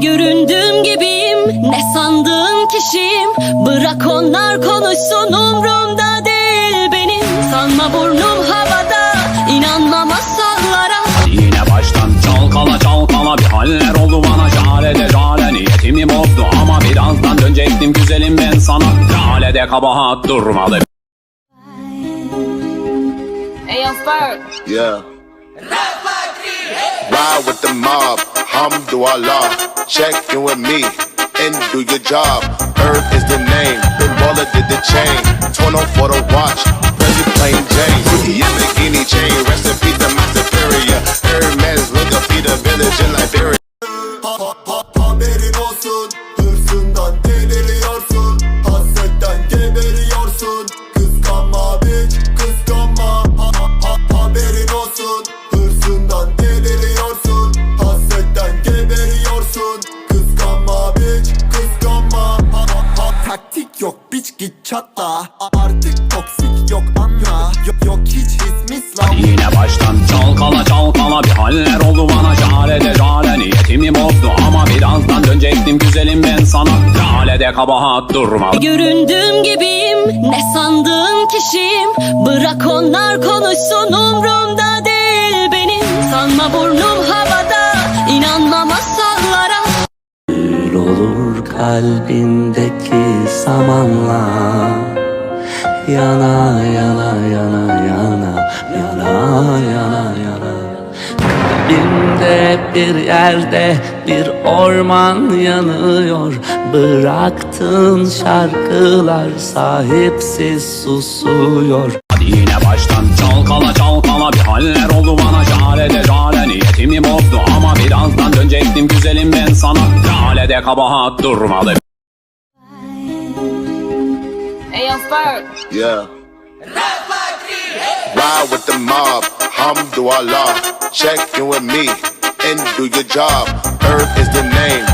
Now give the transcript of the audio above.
Göründüğüm gibiyim ne sandığın kişiyim. Bırak onlar konuşsun umrumda değil benim. Sanma burnum havada inanma masallara. Yine baştan çalkala çalkala bir haller oldu bana. Jale jale niyetimi bozdu ama birazdan dönecektim güzelim ben sana. Jale de kabahat durmadı. Hey yo Ferg Yeah. Ride with the mob, Hamdulillah. Check in with me and do your job. Herb is the name, Big Baller did the chain. 20 for the watch, Prezi plain Jane. Yamagini chain, rest in peace to my superior. Hermes, look up, feed the village in Liberia. Hırsından deliriyorsun Hasretten geberiyorsun geberiyorsun Kıskanma bitch kıskanma ha- ha- ha- Taktik yok bitch git çatla. Artık toksik yok anla. Yok yok hiç his misla Yine baştan çalkala çalkala bir haller oldu bana Jale jale niyetimi bozdu ama birazdan dönecektim güzelim ben sana. Jale de kabahat durmadı Göründüğüm gibiyim ne sandığın kişiyim. Bırak onlar konuşsun umrumda değil benim. Sanma burnum havada inanma masallara Olur kalbindeki samanla Yana yana yana yana yana yana yana. Kalbimde bir yerde bir orman yanıyor. Bıraktığın şarkılar sahipsiz susuyor. Hadi yine baştan çalkala çalkala bir haller oldu bana Jale jale niyetimi bozdu ama birazdan dönecektim güzelim ben sana de kabahat durmadı Hey yo Ferg Yeah. Ride with the mob, Hamdulillah. Check in with me and do your job. Earth is the name.